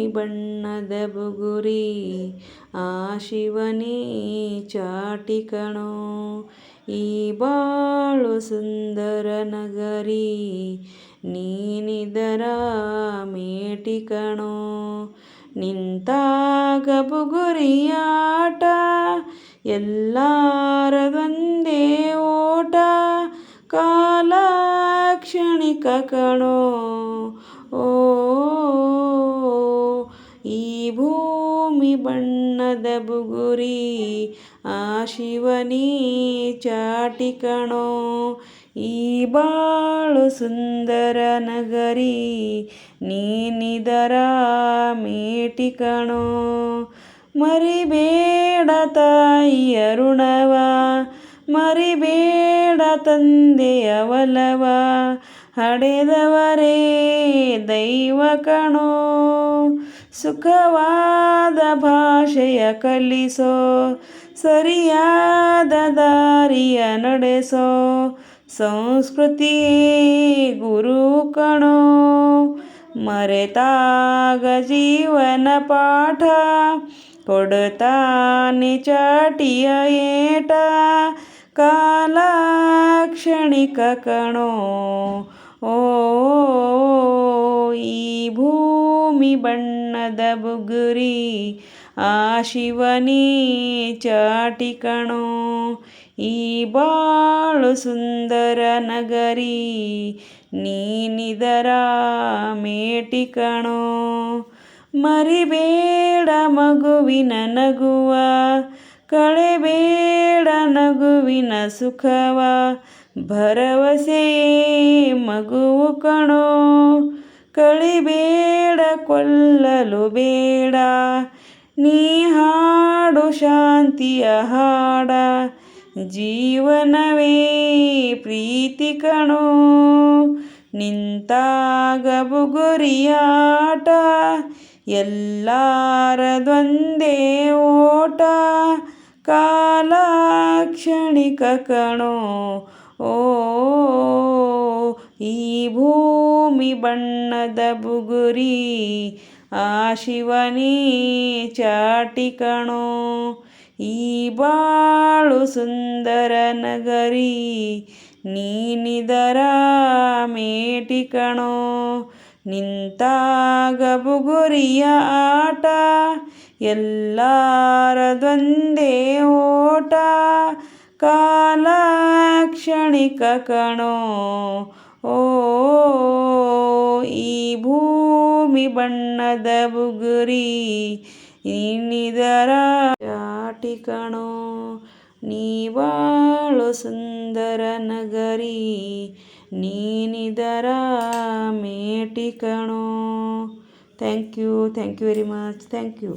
ಭೂಮಿ ಬಣ್ಣದ ಬುಗುರಿ, ಆ ಶಿವನೇ ಚಾಟಿ ಕಣೋ. ಈ ಬಾಳು ಸುಂದರ ನಗರಿ, ನೀನಿದರ ಮೇಟಿ ಕಣೋ. ನಿಂತಾಗ ಬುಗುರಿಯಾಟ, ಎಲ್ಲಾರದೊಂದೇ ಓಟ ಕಾಲ ಕ್ಷಣಿಕ ಕಣೋ. ಓ ಭೂಮಿ ಬಣ್ಣದ ಬುಗುರಿ, ಆ ಶಿವನೇ ಚಾಟಿ ಈ ಬಾಳು ಸುಂದರ ನಗರಿ, ನೀನಿದರ ಮೇಟಿ ಕಣೋ. ಮರಿಬೇಡ ತಾಯಿ ಋಣವ ಮರಿಬೇಡ ತಂದೆಯ ಒಲವ ಹಡೆದವರೇ ದೈವ ಕಣೋ. ಸುಖವಾದ ಭಾಷೆಯ ಕಲಿಸೋ, ಸರಿಯಾದ ದಾರಿಯ ನಡೆಸೋ ಸಂಸ್ಕೃತಿ ಗುರು ಕಣೋ. ಮರೆತಾಗ ಜೀವನ ಪಾಠ ಕೊಡುತ್ತಾನೆ ಚಾಟಿಯ ಏಟ. ಕಾಲ ಕ್ಷಣಿಕ ಕಣೋ, ಓ ಈ ಭೂಮಿ ಬಣ್ಣದ ಬುಗುರಿ, ಆ ಶಿವನೀ ಚಾಟಿಕಣೋ ಈ ಬಾಳು ಸುಂದರ ನಗರಿ ನೀನಿದರ ಮೇಟಿಕಣೋ ಮರಿಬೇಡ ಮಗುವಿನ ನಗುವ, ಕಳೆಬೇಡ ನಗುವಿನ ಸುಖವ. ಭರವಸೆ ಮಗುವು ಕಣೋ, ಕಳಿಬೇಡ ಕೊಲ್ಲಲು ಬೇಡ. ನೀ ಹಾಡು ಶಾಂತಿಯ ಹಾಡ. ಜೀವನವೇ ಪ್ರೀತಿ ಕಣೋ. ನಿಂತಾಗ ಬುಗುರಿಯಾಟ. ಎಲ್ಲಾರದೊಂದೇ ಓಟ. ಕಾಲ ಕ್ಷಣಿಕ ಕಣೋ. ಓ ಈ ಭೂಮಿ ಬಣ್ಣದ ಬುಗುರಿ, ಆ ಶಿವನೇ ಚಾಟಿ ಈ ಬಾಳು ಸುಂದರ ನಗರಿ ನೀನಿದರ ಮೇಟಿ ಕಣೋ. ನಿಂತಾಗ ಬುಗುರಿಯ ಆಟ, ಎಲ್ಲಾರದೊಂದೇ ಓಟ ಕಾಲ ಕ್ಷಣಿಕ ಕಣೋ. ಓ, ಈ ಭೂಮಿ ಬಣ್ಣದ ಬುಗುರಿ ಇನ್ನಿದರ ಚಾಟಿ ಕಣೋ. ನೀ ಬಾಳು ಸುಂದರ ನಗರಿ ನೀನಿದರ ಮೇಟಿಕಣೋ thank you thank you very much thank you